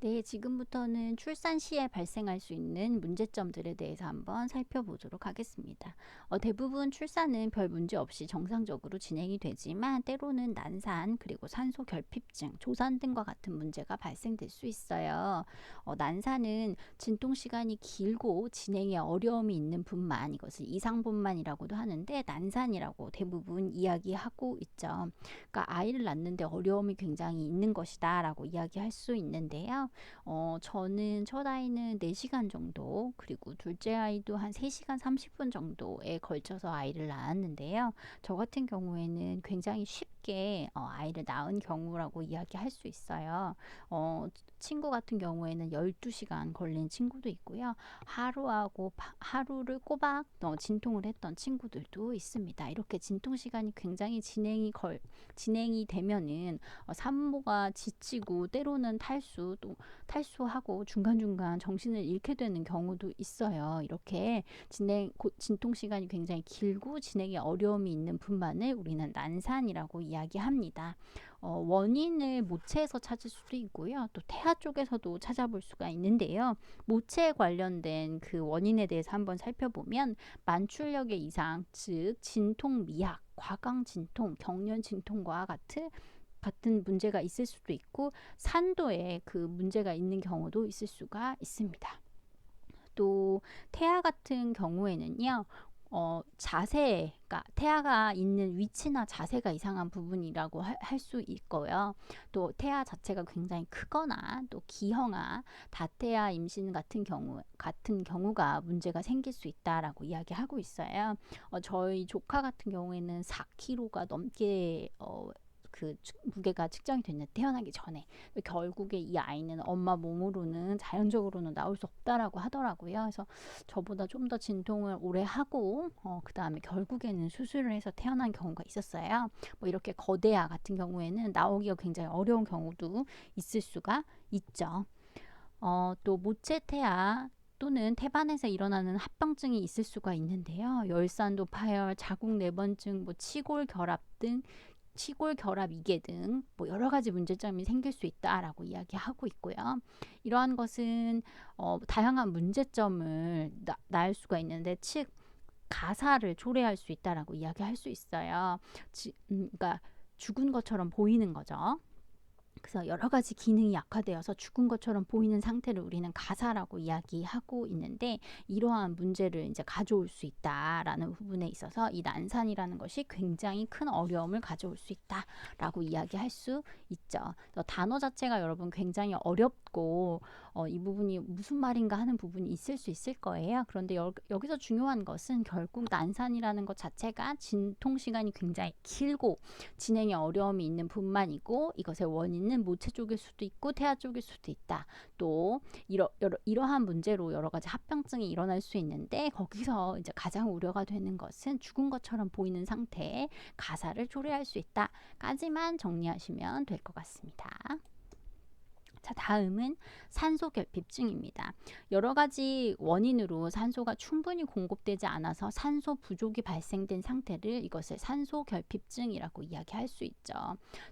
네, 지금부터는 출산 시에 발생할 수 있는 문제점들에 대해서 한번 살펴보도록 하겠습니다. 어, 대부분 출산은 별 문제 없이 정상적으로 진행이 되지만 때로는 난산 그리고 산소 결핍증, 조산 등과 같은 문제가 발생될 수 있어요. 어, 난산은 진통 시간이 길고 진행에 어려움이 있는 분만 이것을 이상분만이라고도 하는데 난산이라고 대부분 이야기하고 있죠. 그러니까 아이를 낳는데 어려움이 굉장히 있는 것이다라고 이야기할 수 있는데요. 어, 저는 첫 아이는 4시간 정도, 그리고 둘째 아이도 한 3시간 30분 정도에 걸쳐서 아이를 낳았는데요. 저 같은 경우에는 굉장히 쉽게 어, 아이를 낳은 경우라고 이야기할 수 있어요. 어, 친구 같은 경우에는 12시간 걸린 친구도 있고요. 하루하고 바, 하루를 꼬박 어, 진통을 했던 친구들도 있습니다. 이렇게 진통 시간이 굉장히 진행이 걸 진행이 되면은 어, 산모가 지치고 때로는 탈수 또 탈수하고 중간중간 정신을 잃게 되는 경우도 있어요. 이렇게 진행 진통 시간이 굉장히 길고 진행에 어려움이 있는 분만을 우리는 난산이라고 이야기 합니다. 어, 원인을 모체에서 찾을 수도 있고요. 또 태아 쪽에서도 찾아볼 수가 있는데요. 모체에 관련된 그 원인에 대해서 한번 살펴보면 만출력의 이상, 즉 진통 미약, 과강 진통, 경련 진통과 같은 같은 문제가 있을 수도 있고 산도에 그 문제가 있는 경우도 있을 수가 있습니다. 또 태아 같은 경우에는요. 어, 자세가 태아가 있는 위치나 자세가 이상한 부분이라고 할 수 있고요. 또 태아 자체가 굉장히 크거나 또 기형아, 다태아 임신 같은 경우 같은 경우가 문제가 생길 수 있다라고 이야기하고 있어요. 어, 저희 조카 같은 경우에는 4kg가 넘게 어, 그 무게가 측정이 됐는데 태어나기 전에 결국에 이 아이는 엄마 몸으로는 자연적으로는 나올 수 없다라고 하더라고요. 그래서 저보다 좀 더 진통을 오래 하고 어, 그 다음에 결국에는 수술을 해서 태어난 경우가 있었어요. 뭐 이렇게 거대아 같은 경우에는 나오기가 굉장히 어려운 경우도 있을 수가 있죠. 어, 또 모체태아 또는 태반에서 일어나는 합병증이 있을 수가 있는데요. 열산도 파열, 자궁 내번증, 뭐 치골 결합 등 치골 결합 이계 등 뭐 여러 가지 문제점이 생길 수 있다라고 이야기하고 있고요. 이러한 것은 어, 다양한 문제점을 나, 낳을 수가 있는데 즉 가사를 초래할 수 있다라고 이야기할 수 있어요. 지, 음, 그러니까 죽은 것처럼 보이는 거죠. 그래서 여러 가지 기능이 약화되어서 죽은 것처럼 보이는 상태를 우리는 가사라고 이야기하고 있는데 이러한 문제를 이제 가져올 수 있다라는 부분에 있어서 이 난산이라는 것이 굉장히 큰 어려움을 가져올 수 있다라고 이야기할 수 있죠. 단어 자체가 여러분 굉장히 어렵고 어, 이 부분이 무슨 말인가 하는 부분이 있을 수 있을 거예요. 그런데 여, 여기서 중요한 것은 결국 난산이라는 것 자체가 진통 시간이 굉장히 길고 진행에 어려움이 있는 분만이고 이것의 원인은 모체 쪽일 수도 있고 태아 쪽일 수도 있다. 또 이러, 여러, 이러한 문제로 여러 가지 합병증이 일어날 수 있는데 거기서 이제 가장 우려가 되는 것은 죽은 것처럼 보이는 상태에 가사를 초래할 수 있다까지만 정리하시면 될 것 같습니다. 자, 다음은 산소 결핍증입니다. 여러 가지 원인으로 산소가 충분히 공급되지 않아서 산소 부족이 발생된 상태를 이것을 산소 결핍증이라고 이야기할 수 있죠.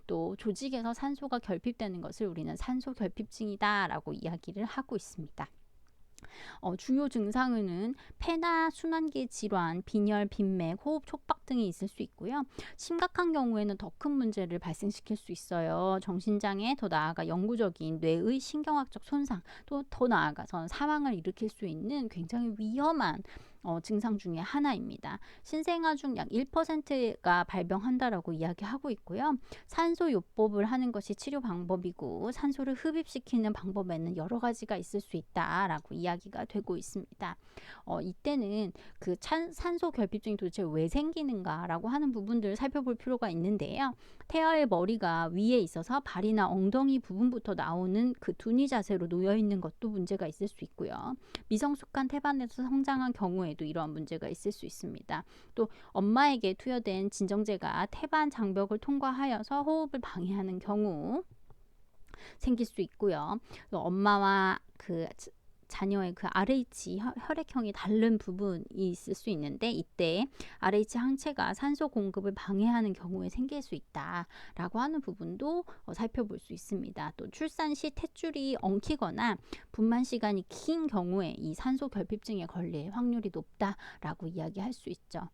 또 조직에서 산소가 결핍되는 것을 우리는 산소 결핍증이다라고 이야기를 하고 있습니다. 어, 주요 증상은 폐나 순환기 질환, 빈혈, 빈맥, 호흡 촉박 등이 있을 수 있고요. 심각한 경우에는 더 큰 문제를 발생시킬 수 있어요. 정신장애, 더 나아가 영구적인 뇌의 신경학적 손상, 또 더 나아가서 사망을 일으킬 수 있는 굉장히 위험한 어, 증상 중에 하나입니다. 신생아 중 약 1%가 발병한다라고 이야기하고 있고요. 산소 요법을 하는 것이 치료 방법이고 산소를 흡입시키는 방법에는 여러 가지가 있을 수 있다라고 이야기가 되고 있습니다. 어, 이때는 그 찬, 산소 결핍증이 도대체 왜 생기는가라고 하는 부분들을 살펴볼 필요가 있는데요. 태아의 머리가 위에 있어서 발이나 엉덩이 부분부터 나오는 그 두니 자세로 놓여 있는 것도 문제가 있을 수 있고요. 미성숙한 태반에서 성장한 경우에 경우에도 이러한 문제가 있을 수 있습니다. 또 엄마에게 투여된 진정제가 태반 장벽을 통과하여서 호흡을 방해하는 경우 생길 수 있고요. 또 엄마와 그 자녀의 그 RH 혈- 혈액형이 다른 부분이 있을 수 있는데 이때 RH 항체가 산소 공급을 방해하는 경우에 생길 수 있다라고 하는 부분도 어, 살펴볼 수 있습니다. 또 출산 시 탯줄이 엉키거나 분만 시간이 긴 경우에 이 산소 결핍증에 걸릴 확률이 높다라고 이야기할 수 있죠.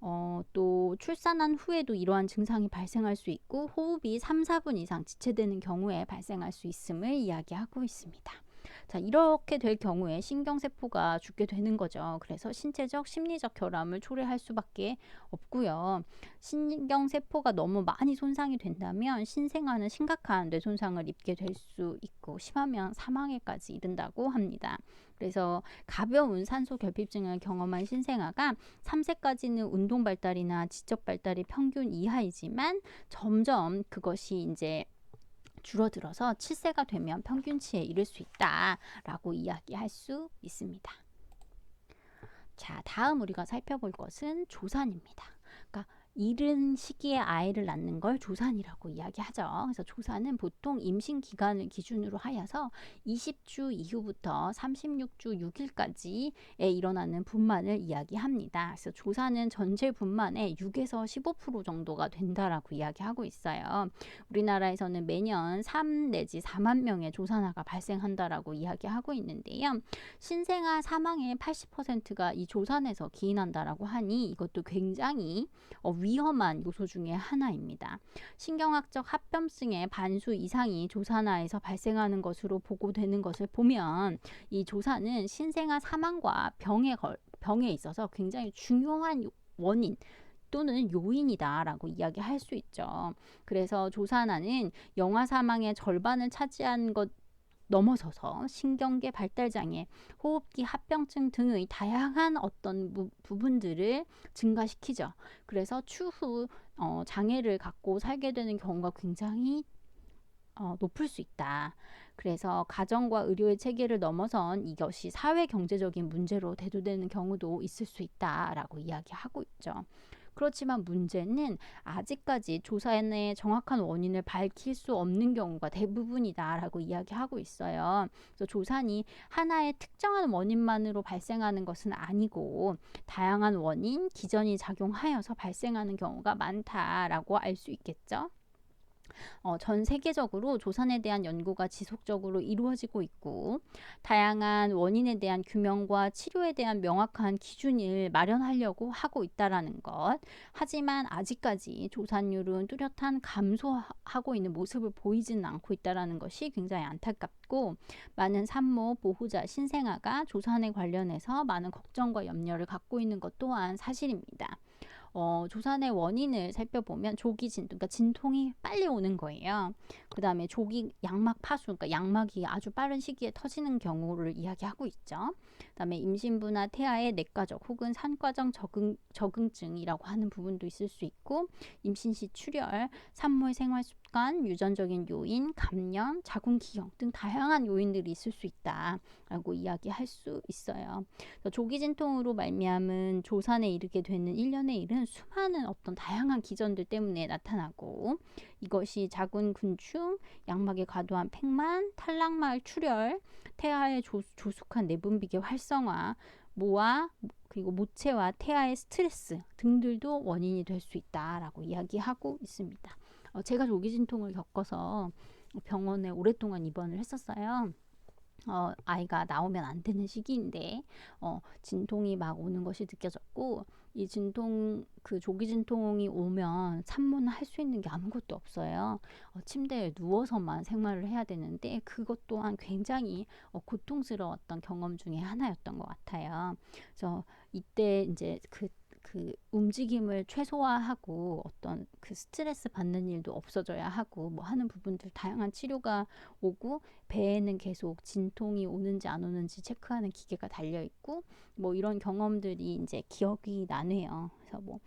어, 또 출산한 후에도 이러한 증상이 발생할 수 있고 호흡이 3, 4분 이상 지체되는 경우에 발생할 수 있음을 이야기하고 있습니다. 자, 이렇게 될 경우에 신경세포가 죽게 되는 거죠. 그래서 신체적, 심리적 결함을 초래할 수밖에 없고요. 신경세포가 너무 많이 손상이 된다면 신생아는 심각한 뇌 손상을 입게 될 수 있고 심하면 사망에까지 이른다고 합니다. 그래서 가벼운 산소 결핍증을 경험한 신생아가 3세까지는 운동 발달이나 지적 발달이 평균 이하이지만 점점 그것이 이제 줄어들어서 7세가 되면 평균치에 이를 수 있다라고 이야기할 수 있습니다. 자, 다음 우리가 살펴볼 것은 조산입니다. 이른 시기에 아이를 낳는 걸 조산이라고 이야기하죠. 그래서 조산은 보통 임신 기간을 기준으로 하여서 20주 이후부터 36주 6일까지에 일어나는 분만을 이야기합니다. 그래서 조산은 전체 분만의 6에서 15% 정도가 된다라고 이야기하고 있어요. 우리나라에서는 매년 3 내지 4만 명의 조산아가 발생한다라고 이야기하고 있는데요. 신생아 사망의 80%가 이 조산에서 기인한다라고 하니 이것도 굉장히 어, 위 험한 요소 중에 하나입니다. 신경학적 합병증의 반수 이상이 조산아에서 발생하는 것으로 보고되는 것을 보면 이 조산은 신생아 사망과 병에 걸, 병에 있어서 굉장히 중요한 원인 또는 요인이다라고 이야기할 수 있죠. 그래서 조산아는 영아 사망의 절반을 차지한 것 넘어서서 신경계 발달 장애, 호흡기 합병증 등의 다양한 어떤 부, 부분들을 증가시키죠. 그래서 추후 어, 장애를 갖고 살게 되는 경우가 굉장히 어, 높을 수 있다. 그래서 가정과 의료의 체계를 넘어선 이것이 사회 경제적인 문제로 대두되는 경우도 있을 수 있다라고 이야기하고 있죠. 그렇지만 문제는 아직까지 조사의 정확한 원인을 밝힐 수 없는 경우가 대부분이다라고 이야기하고 있어요. 그래서 조산이 하나의 특정한 원인만으로 발생하는 것은 아니고 다양한 원인, 기전이 작용하여서 발생하는 경우가 많다라고 알 수 있겠죠. 어, 전 세계적으로 조산에 대한 연구가 지속적으로 이루어지고 있고 다양한 원인에 대한 규명과 치료에 대한 명확한 기준을 마련하려고 하고 있다라는 것. 하지만 아직까지 조산율은 뚜렷한 감소하고 있는 모습을 보이지는 않고 있다라는 것이 굉장히 안타깝고 많은 산모 보호자 신생아가 조산에 관련해서 많은 걱정과 염려를 갖고 있는 것 또한 사실입니다. 어, 조산의 원인을 살펴보면 조기 진, 그러니까 진통이 빨리 오는 거예요. 그 다음에 조기 양막 파수, 그러니까 양막이 아주 빠른 시기에 터지는 경우를 이야기하고 있죠. 그 다음에 임신부나 태아의 내과적 혹은 산과정 적응, 적응증이라고 하는 부분도 있을 수 있고, 임신 시 출혈, 산모의 생활 습관, 유전적인 요인, 감염, 자궁 기형 등 다양한 요인들이 있을 수 있다라고 이야기할 수 있어요. 조기 진통으로 말미암은 조산에 이르게 되는 일련의 일은 수많은 어떤 다양한 기전들 때문에 나타나고 이것이 자궁 근충, 양막의 과도한 팽만, 탈락말 출혈, 태아의 조, 조숙한 내분비계 활성화, 모아 그리고 모체와 태아의 스트레스 등들도 원인이 될 수 있다라고 이야기하고 있습니다. 어, 제가 조기 진통을 겪어서 병원에 오랫동안 입원을 했었어요. 어, 아이가 나오면 안 되는 시기인데 어, 진통이 막 오는 것이 느껴졌고 이 진통 그 조기 진통이 오면 산모는 할 수 있는 게 아무것도 없어요. 어, 침대에 누워서만 생활을 해야 되는데 그것 또한 굉장히 어, 고통스러웠던 경험 중에 하나였던 것 같아요. 그래서 이때 이제 그 그 움직임을 최소화하고 어떤 그 스트레스 받는 일도 없어져야 하고 뭐 하는 부분들 다양한 치료가 오고 배에는 계속 진통이 오는지 안 오는지 체크하는 기계가 달려 있고 뭐 이런 경험들이 이제 기억이 나네요. 그래서 뭐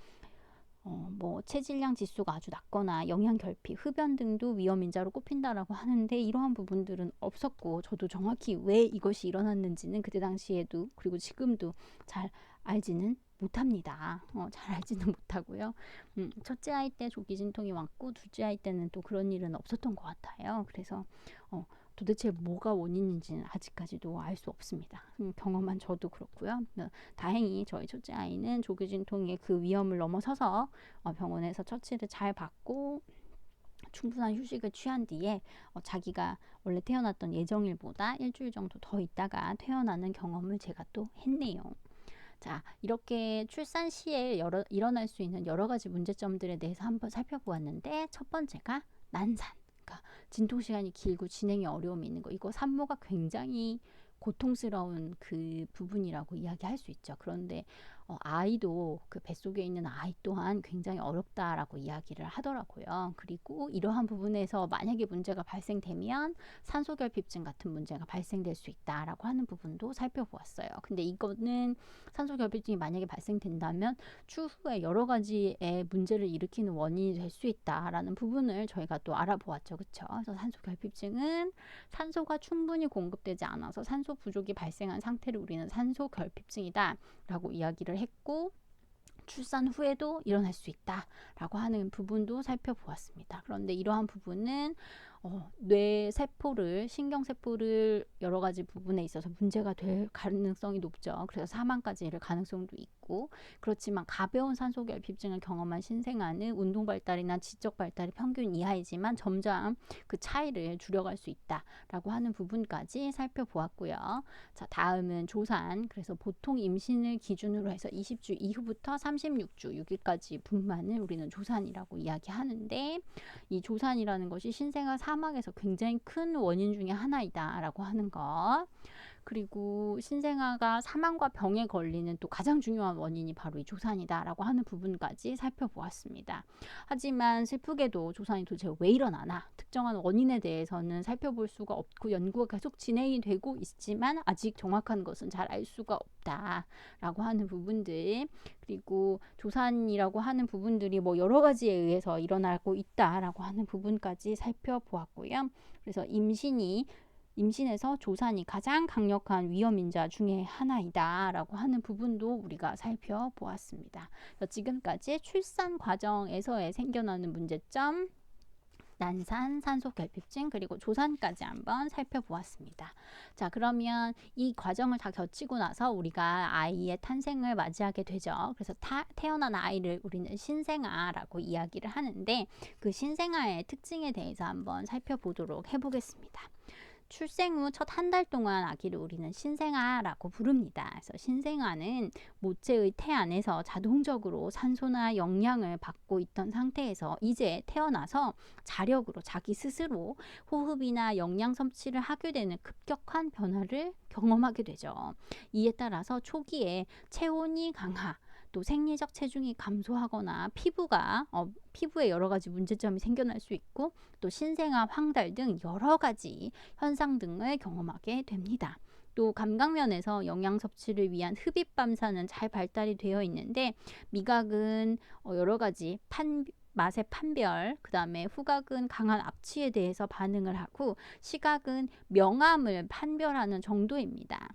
어, 뭐 체질량 지수가 아주 낮거나 영양 결핍, 흡연 등도 위험 인자로 꼽힌다라고 하는데 이러한 부분들은 없었고 저도 정확히 왜 이것이 일어났는지는 그때 당시에도 그리고 지금도 잘 알지는 못합니다. 어, 잘 알지는 못하고요. 음, 첫째 아이 때 조기 진통이 왔고 둘째 아이 때는 또 그런 일은 없었던 것 같아요. 그래서 어, 도대체 뭐가 원인인지는 아직까지도 알 수 없습니다. 음, 경험한 저도 그렇고요. 어, 다행히 저희 첫째 아이는 조교진통의 그 위험을 넘어서서 어, 병원에서 처치를 잘 받고 충분한 휴식을 취한 뒤에 어, 자기가 원래 태어났던 예정일보다 일주일 정도 더 있다가 태어나는 경험을 제가 또 했네요. 자, 이렇게 출산 시에 여러, 일어날 수 있는 여러 가지 문제점들에 대해서 한번 살펴보았는데 첫 번째가 난산. 그러니까 진통 시간이 길고 진행에 어려움이 있는 거. 이거 산모가 굉장히 고통스러운 그 부분이라고 이야기할 수 있죠. 그런데 어, 아이도 그 뱃속에 있는 아이 또한 굉장히 어렵다라고 이야기를 하더라고요. 그리고 이러한 부분에서 만약에 문제가 발생되면 산소결핍증 같은 문제가 발생될 수 있다라고 하는 부분도 살펴보았어요. 근데 이거는 산소결핍증이 만약에 발생된다면 추후에 여러 가지의 문제를 일으키는 원인이 될 수 있다라는 부분을 저희가 또 알아보았죠. 그렇죠? 그래서 산소결핍증은 산소가 충분히 공급되지 않아서 산소 부족이 발생한 상태를 우리는 산소결핍증이다 라고 이야기를 했고 출산 후에도 일어날 수 있다 라고 하는 부분도 살펴보았습니다. 그런데 이러한 부분은 어, 뇌 세포를 신경 세포를 여러 가지 부분에 있어서 문제가 될 가능성이 높죠. 그래서 사망까지 이를 가능성도 있고 그렇지만 가벼운 산소 결핍증을 경험한 신생아는 운동 발달이나 지적 발달이 평균 이하이지만 점점 그 차이를 줄여갈 수 있다라고 하는 부분까지 살펴보았고요. 자, 다음은 조산. 그래서 보통 임신을 기준으로 해서 20주 이후부터 36주 6일까지 분만을 우리는 조산이라고 이야기하는데 이 조산이라는 것이 신생아 사망에서 굉장히 큰 원인 중의 하나이다라고 하는 것. 그리고 신생아가 사망과 병에 걸리는 또 가장 중요한 원인이 바로 이 조산이다라고 하는 부분까지 살펴보았습니다. 하지만 슬프게도 조산이 도대체 왜 일어나나 특정한 원인에 대해서는 살펴볼 수가 없고 연구가 계속 진행이 되고 있지만 아직 정확한 것은 잘 알 수가 없다라고 하는 부분들 그리고 조산이라고 하는 부분들이 뭐 여러 가지에 의해서 일어나고 있다라고 하는 부분까지 살펴보았고요. 그래서 임신이 임신에서 조산이 가장 강력한 위험인자 중에 하나이다 라고 하는 부분도 우리가 살펴보았습니다. 지금까지 출산 과정에서의 생겨나는 문제점, 난산, 산소 결핍증, 그리고 조산까지 한번 살펴보았습니다. 자, 그러면 이 과정을 다 거치고 나서 우리가 아이의 탄생을 맞이하게 되죠. 그래서 타, 태어난 아이를 우리는 신생아라고 이야기를 하는데 그 신생아의 특징에 대해서 한번 살펴보도록 해보겠습니다. 출생 후 첫 한 달 동안 아기를 우리는 신생아라고 부릅니다. 그래서 신생아는 모체의 태 안에서 자동적으로 산소나 영양을 받고 있던 상태에서 이제 태어나서 자력으로 자기 스스로 호흡이나 영양 섭취를 하게 되는 급격한 변화를 경험하게 되죠. 이에 따라서 초기에 체온이 강하, 또 생리적 체중이 감소하거나 피부가 어, 피부에 여러 가지 문제점이 생겨날 수 있고 또 신생아 황달 등 여러 가지 현상 등을 경험하게 됩니다. 또 감각면에서 영양 섭취를 위한 흡입 밤사는 잘 발달이 되어 있는데 미각은 어, 여러 가지 판 맛의 판별, 그 다음에 후각은 강한 압취에 대해서 반응을 하고 시각은 명암을 판별하는 정도입니다.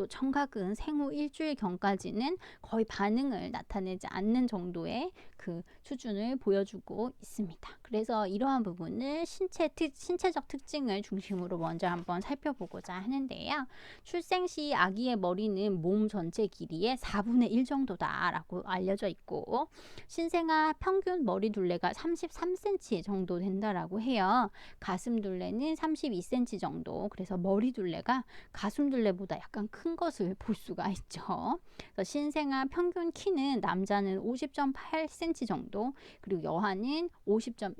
또 청각은 생후 일주일 경까지는 거의 반응을 나타내지 않는 정도의 그 수준을 보여주고 있습니다. 그래서 이러한 부분을 신체 특, 신체적 특징을 중심으로 먼저 한번 살펴보고자 하는데요. 출생 시 아기의 머리는 몸 전체 길이의 4분의 1 정도다라고 알려져 있고 신생아 평균 머리 둘레가 33cm 정도 된다라고 해요. 가슴 둘레는 32cm 정도. 그래서 머리 둘레가 가슴 둘레보다 약간 큰큰 것을 볼 수가 있죠. 신생아 평균 키는 남자는 50.8cm 정도, 그리고 여아는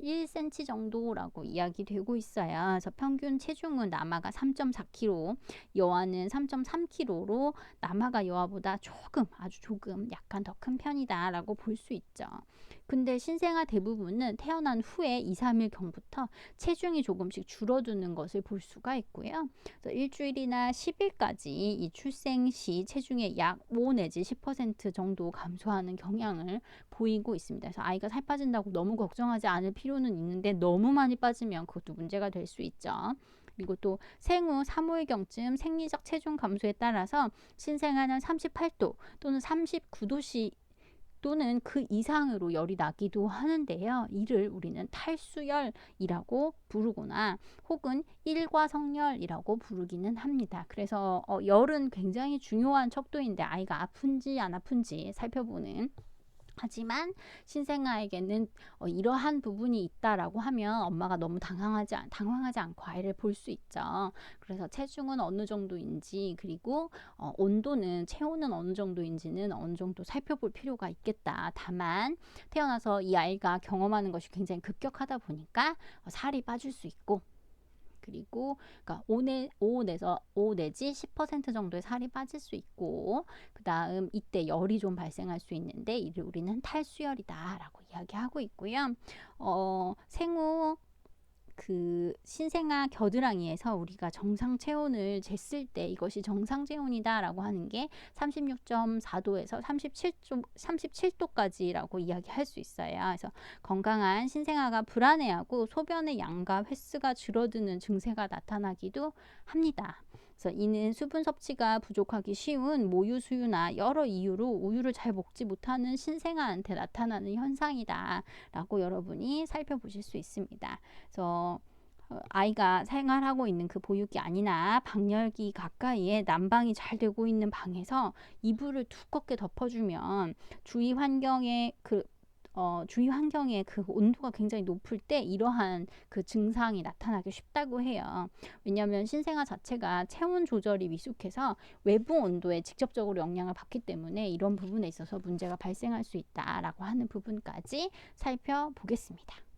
50.1cm 정도라고 이야기되고 있어요. 그래서 평균 체중은 남아가 3.4kg, 여아는 3.3kg로 남아가 여아보다 조금 아주 조금 약간 더 큰 편이다라고 볼 수 있죠. 근데 신생아 대부분은 태어난 후에 2, 3일 경부터 체중이 조금씩 줄어드는 것을 볼 수가 있고요. 일주일이나 10일까지 이 출생 시 체중의 약 5 내지 10% 정도 감소하는 경향을 보이고 있습니다. 그래서 아이가 살 빠진다고 너무 걱정하지 않을 필요는 있는데 너무 많이 빠지면 그것도 문제가 될 수 있죠. 그리고 또 생후 3호일경쯤 생리적 체중 감소에 따라서 신생아는 38도 또는 39도씩 또는 그 이상으로 열이 나기도 하는데요. 이를 우리는 탈수열이라고 부르거나 혹은 일과 성열이라고 부르기는 합니다. 그래서 어, 열은 굉장히 중요한 척도인데 아이가 아픈지 안 아픈지 살펴보는 하지만 신생아에게는 어, 이러한 부분이 있다라고 하면 엄마가 너무 당황하지, 않- 당황하지 않고 아이를 볼 수 있죠. 그래서 체중은 어느 정도인지 그리고 어, 온도는 체온은 어느 정도인지는 어느 정도 살펴볼 필요가 있겠다. 다만 태어나서 이 아이가 경험하는 것이 굉장히 급격하다 보니까 어, 살이 빠질 수 있고 그리고 그러니까 5, 내, 5 내서 5 내지 10% 정도의 살이 빠질 수 있고 그 다음 이때 열이 좀 발생할 수 있는데 이를 우리는 탈수열이다라고 이야기하고 있고요. 어, 생후 그 신생아 겨드랑이에서 우리가 정상 체온을 쟀을 때 이것이 정상 체온이다라고 하는 게 36.4도에서 37도, 37도까지라고 이야기할 수 있어요. 그래서 건강한 신생아가 불안해하고 소변의 양과 횟수가 줄어드는 증세가 나타나기도 합니다. 그래서 이는 수분 섭취가 부족하기 쉬운 모유 수유나 여러 이유로 우유를 잘 먹지 못하는 신생아한테 나타나는 현상이다라고 여러분이 살펴보실 수 있습니다. 그래서 어, 아이가 생활하고 있는 그 보육기 아니나 방열기 가까이에 난방이 잘 되고 있는 방에서 이불을 두껍게 덮어주면 주위 환경에 그 어, 주위 환경의 그 온도가 굉장히 높을 때 이러한 그 증상이 나타나기 쉽다고 해요. 왜냐하면 신생아 자체가 체온 조절이 미숙해서 외부 온도에 직접적으로 영향을 받기 때문에 이런 부분에 있어서 문제가 발생할 수 있다라고 하는 부분까지 살펴보겠습니다.